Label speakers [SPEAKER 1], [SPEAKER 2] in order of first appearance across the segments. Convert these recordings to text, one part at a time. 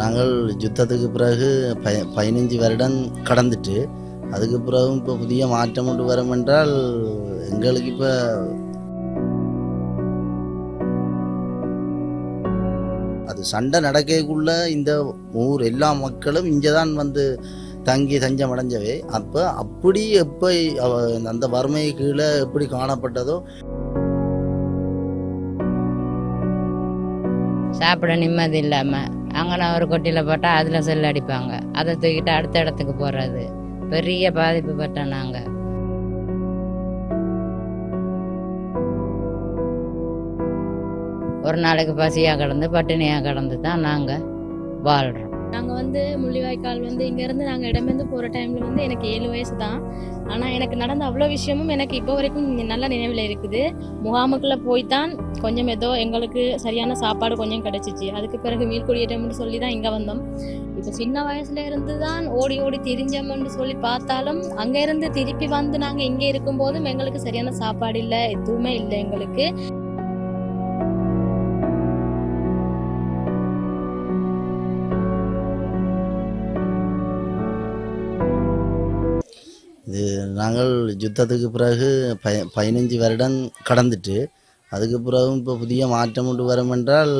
[SPEAKER 1] நாங்கள் யுத்தத்துக்கு பிறகு ப பதினஞ்சு வருடம் கடந்துட்டு அதுக்கு பிறகும் இப்போ புதிய மாற்றம் கொண்டு வரும் என்றால் எங்களுக்கு இப்போ அது சண்டை நடக்கக்குள்ள இந்த ஊர் எல்லா மக்களும் இங்கே தான் வந்து தங்கி தஞ்சம் அடைஞ்சவை அப்போ அப்படி எப்போ அந்த வறுமை கீழே எப்படி காணப்பட்டதோ
[SPEAKER 2] சாப்பிட நிம்மதி இல்லாமல் அங்கே ஒரு கொட்டியில் போட்டால் அதில் செல் அடிப்பாங்க. அதை தூக்கிட்டு அடுத்த இடத்துக்கு போகிறது பெரிய பாதிப்பு பட்டோம் நாங்கள் ஒரு நாளைக்கு பசியாக கிடந்து பட்டினியாக கிடந்து தான் நாங்கள் வாழ்கிறோம்
[SPEAKER 3] நாங்கள் வந்து முள்ளிவாய்க்கால் வந்து இங்கேருந்து நாங்கள் இடம்பெயர்ந்து போகிற டைமில் வந்து எனக்கு ஏழு வயசு தான். ஆனால் எனக்கு நடந்த அவ்வளோ விஷயமும் எனக்கு இப்போ வரைக்கும் நல்ல நினைவில் இருக்குது. முகாமுக்குள்ளே போய் தான் கொஞ்சம் ஏதோ எங்களுக்கு சரியான சாப்பாடு கொஞ்சம் கிடச்சிச்சு. அதுக்கு பிறகு மீள்குடியேற்றம்னு சொல்லி தான் இங்கே வந்தோம். இப்போ சின்ன வயசுல இருந்து தான் ஓடி ஓடி திரிஞ்சோம்னு சொல்லி பார்த்தாலும் அங்கே இருந்து திருப்பி வந்து நாங்கள் இங்கே இருக்கும்போதும் எங்களுக்கு சரியான சாப்பாடு இல்லை எதுவுமே இல்லை எங்களுக்கு.
[SPEAKER 1] நாங்கள் யுத்தத்துக்கு பிறகு ப பதினஞ்சு வருடம் கடந்துட்டு அதுக்கு பிறகும் இப்போ புதிய மாற்றம் கொண்டு வரும் என்றால்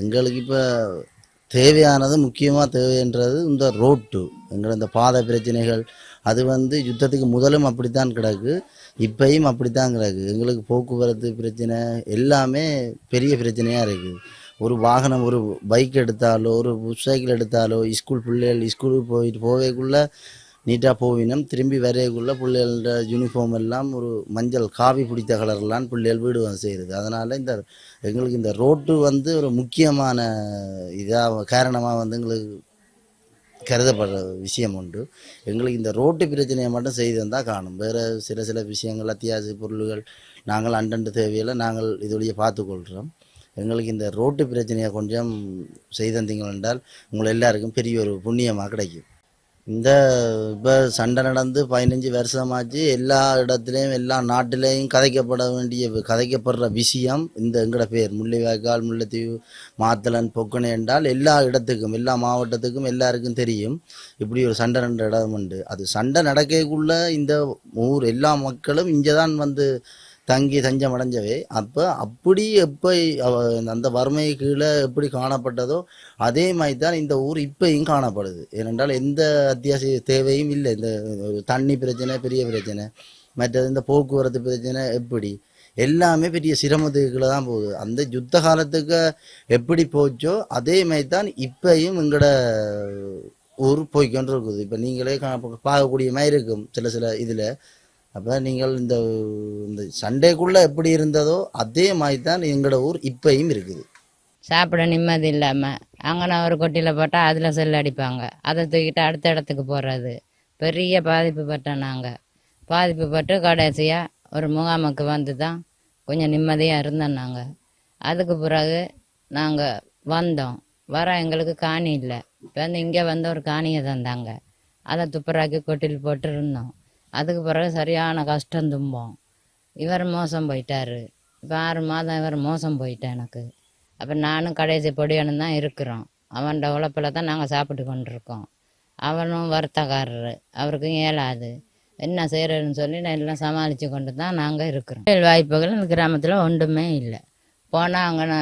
[SPEAKER 1] எங்களுக்கு இப்போ தேவையானது முக்கியமாக தேவைன்றது இந்த ரோட்டு எங்கள் இந்த பாதை பிரச்சனைகள் அது வந்து யுத்தத்துக்கு முதலும் அப்படித்தான் கிடக்கு இப்பையும் அப்படித்தான் கிடக்கு. எங்களுக்கு போக்குவரத்து பிரச்சனை எல்லாமே பெரிய பிரச்சனையாக இருக்குது. ஒரு வாகனம் ஒரு பைக் எடுத்தாலோ ஒரு சைக்கிள் எடுத்தாலோ ஸ்கூல் பிள்ளைகள் ஸ்கூலுக்கு போயிட்டு போவேக்குள்ளே நீட்டாக போவினம். திரும்பி வரையக்குள்ள பிள்ளைகளோட யூனிஃபார்ம் எல்லாம் ஒரு மஞ்சள் காவி பிடித்த கலர்லாம் பிள்ளைகள் வீடு வந்து செய்கிறது அதனால் இந்த எங்களுக்கு இந்த ரோட்டு வந்து ஒரு முக்கியமான இதாக காரணமாக வந்து எங்களுக்கு கருதப்படுற விஷயம் உண்டு. எங்களுக்கு இந்த ரோட்டு பிரச்சனையை மட்டும் செய்து வந்தால் காணும். வேறு சில சில விஷயங்கள் அத்தியாவசிய பொருள்கள் நாங்கள் அண்டண்டு தேவையில்லை நாங்கள் இதோடைய பார்த்துக்கொள்கிறோம் எங்களுக்கு இந்த ரோட்டு பிரச்சனையை கொஞ்சம் செய்தந்தீங்கள் என்றால் உங்களை எல்லாருக்கும் பெரிய ஒரு புண்ணியமாக கிடைக்கும். இந்த இப்போ சண்டை நடந்து பதினஞ்சு வருஷமாச்சு எல்லா இடத்துலையும் எல்லா நாட்டிலையும் கதைக்கப்பட வேண்டிய கதைக்கப்படுற விஷயம் இந்த எங்கட பேர். முள்ளிவாய்க்கால் முல்லைத்தீவு மாத்தளன் பொக்கனை என்றால் எல்லா இடத்துக்கும் எல்லா மாவட்டத்துக்கும் எல்லாருக்கும் தெரியும். இப்படி ஒரு சண்டை நடந்த இடம் உண்டு. அது சண்டை நடக்கக்குள்ள இந்த ஊர் எல்லா மக்களும் இங்கே தான் வந்து தங்கி தஞ்சம் அடைஞ்சவை அப்போ அப்படி எப்போ அந்த வறுமை கீழே எப்படி காணப்பட்டதோ அதே மாதிரி தான் இந்த ஊர் இப்பையும் காணப்படுது. ஏனென்றால் எந்த அத்தியாவசிய தேவையும் இல்லை. இந்த தண்ணி பிரச்சனை பெரிய பிரச்சனை மற்றது இந்த போக்குவரத்து பிரச்சனை எப்படி? எல்லாமே பெரிய சிரமத்துக்குள்ள தான் போகுது. அந்த யுத்த காலத்துக்கு எப்படி போச்சோ அதே மாதிரி தான் இப்பையும் எங்களோட ஊர் போய்க்கொண்டு இருக்குது இப்போ நீங்களே கா- பார்க்கக்கூடிய மாதிரி இருக்கும் சில சில இதில். அப்போ நீங்கள் இந்த இந்த சண்டைக்குள்ளே எப்படி இருந்ததோ அதே மாதிரி தான் எங்களோட ஊர் இப்பயும் இருக்குது.
[SPEAKER 2] சாப்பிட நிம்மதி இல்லாமல் அங்கன ஒரு கொட்டியில் போட்டால் அதில் செல் அடிப்பாங்க. அதை தூக்கிட்டு அடுத்த இடத்துக்கு போடுறது பெரிய பாதிப்பு பட்டோம் நாங்கள் பாதிப்பு பட்டு கடைசியாக ஒரு முகாமுக்கு வந்து தான் கொஞ்சம் நிம்மதியாக இருந்தோம் நாங்கள் அதுக்கு பிறகு நாங்கள் வந்தோம். வர எங்களுக்கு காணி இல்லை. இப்போ வந்து இங்கே வந்து ஒரு காணியை தந்தாங்க. அதை துப்புராக்கி கொட்டில் போட்டு இருந்தோம். அதுக்கு பிறகு சரியான கஷ்டம் தும்போம் இவர் மோசம் போயிட்டார். இப்போ ஆறு மாதம் இவர் மோசம் போயிட்டேன் எனக்கு. அப்போ நானும் கடைசி பொடியனும் தான் இருக்கிறோம். அவன் உழைப்பில் தான் நாங்கள் சாப்பிட்டு கொண்டிருக்கோம். அவனும் வருத்தக்காரர் அவருக்கும் இயலாது. என்ன செய்கிறதுன்னு சொல்லி நான் எல்லாம் சமாளித்து கொண்டு தான் நாங்கள் இருக்கிறோம். தொழில் வாய்ப்புகள் இந்த கிராமத்தில் ஒன்றுமே இல்லை. போனால் அங்கே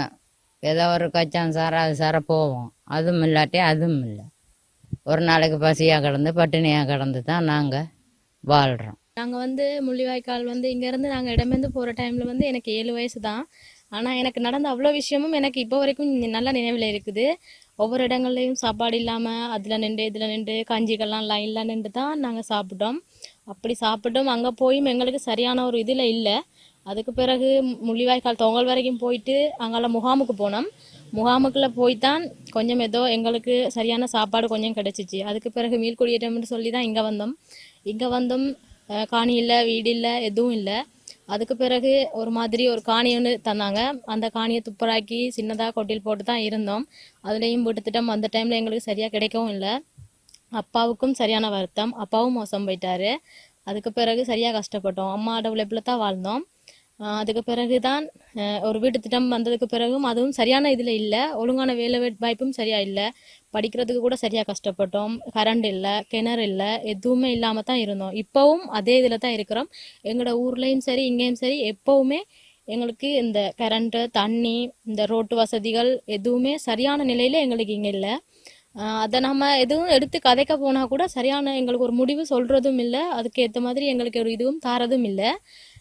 [SPEAKER 2] ஏதோ ஒரு கச்சான் சார அது சார போவோம். அதுவும் இல்லாட்டி அதுவும் இல்லை. ஒரு நாளைக்கு பசியாக கிடந்து பட்டினியாக கிடந்து தான் நாங்கள் வாழ்கிறோம்
[SPEAKER 3] நாங்கள் வந்து முள்ளிவாய்க்கால் வந்து இங்கேருந்து நாங்கள் இடம்பெயர்ந்து போகிற டைமில் வந்து எனக்கு ஏழு வயசு தான். ஆனால் எனக்கு நடந்த அவ்வளோ விஷயமும் எனக்கு இப்போ வரைக்கும் நல்ல நினைவில் இருக்குது. ஒவ்வொரு இடங்கள்லையும் சாப்பாடு இல்லாமல் அதில் நின்று இதில் நின்று கஞ்சிகள்லாம் லைனில் நின்று தான் நாங்கள் சாப்பிட்டோம். அப்படி சாப்பிட்டோம். அங்கே போயும் எங்களுக்கு சரியான ஒரு இதில் இல்லை. அதுக்கு பிறகு முள்ளிவாய்க்கால் தொங்கல் வரைக்கும் போயிட்டு அங்கெல்லாம் முகாமுக்கு போனோம். முகாமுக்குள்ளே போய் தான் கொஞ்சம் ஏதோ எங்களுக்கு சரியான சாப்பாடு கொஞ்சம் கிடச்சிச்சு. அதுக்கு பிறகு மீள்குடியேற்றம்னு சொல்லி தான் இங்கே வந்தோம். இங்கே வந்தும் காணி இல்லை வீடு இல்லை எதுவும் இல்லை. அதுக்கு பிறகு ஒரு மாதிரி ஒரு காணி ஒன்று தந்தாங்க. அந்த காணியை துப்பராக்கி சின்னதாக கொட்டில் போட்டு தான் இருந்தோம். அதுலேயும் வீட்டு திட்டம் அந்த டைமில் எங்களுக்கு சரியாக கிடைக்கவும் இல்லை. அப்பாவுக்கும் சரியான வருத்தம். அப்பாவும் மோசம் போயிட்டாரு. அதுக்கு பிறகு சரியாக கஷ்டப்பட்டோம். அம்மாவோட உழைப்பில் தான் வாழ்ந்தோம். அதுக்கு பிறகுதான் ஒரு வீட்டு திட்டம் வந்ததுக்கு பிறகும் அதுவும் சரியான இதில் இல்லை. ஒழுங்கான வேலை வாய்ப்பும் சரியாக இல்லை. படிக்கிறதுக்கு கூட சரியாக கஷ்டப்பட்டோம். கரண்ட் இல்லை கிணறு இல்லை எதுவுமே இல்லாமல் தான் இருந்தோம். இப்போவும் அதே இதில் தான் இருக்கிறோம். எங்களோட ஊர்லேயும் சரி இங்கேயும் சரி எப்போவுமே எங்களுக்கு இந்த கரண்ட்டு தண்ணி இந்த ரோட்டு வசதிகள் எதுவுமே சரியான நிலையில் எங்களுக்கு இங்கே இல்லை. அதை நம்ம எதுவும் எடுத்து கதைக்க போனால் கூட சரியான எங்களுக்கு ஒரு முடிவு சொல்கிறதும் இல்லை. அதுக்கு ஏற்ற மாதிரி எங்களுக்கு ஒரு இதுவும் தாரதும் இல்லை.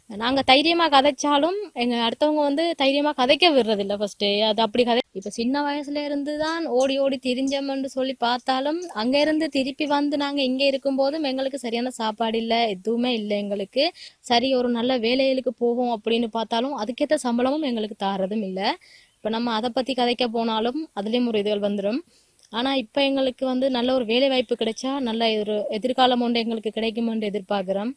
[SPEAKER 3] நாங்க தைரியமா கதைச்சாலும் எங்க அடுத்தவங்க வந்து தைரியமா கதைக்க விடுறது இல்ல ஃபர்ஸ்ட் அது அப்படி கதை இப்ப சின்ன வயசுல இருந்து தான் ஓடி ஓடி திரிஞ்சோம்னு சொல்லி பார்த்தாலும் அங்க இருந்து திருப்பி வந்து நாங்க இங்க இருக்கும் போதும் எங்களுக்கு சரியான சாப்பாடு இல்ல எதுவுமே இல்லை எங்களுக்கு. சரி ஒரு நல்ல வேலைகளுக்கு போவோம் அப்படின்னு பார்த்தாலும் அதுக்கேற்ற சம்பளமும் எங்களுக்கு தாரதும் இல்ல. இப்ப நம்ம அதை பத்தி கதைக்க போனாலும் அதுலயும் ஒரு இதுகள் வந்துடும் ஆனா இப்ப எங்களுக்கு வந்து நல்ல ஒரு வேலை வாய்ப்பு கிடைச்சா நல்ல ஒரு எதிர்காலம் ஒன்று எங்களுக்கு கிடைக்குமென்று எதிர்பார்க்கிறோம்.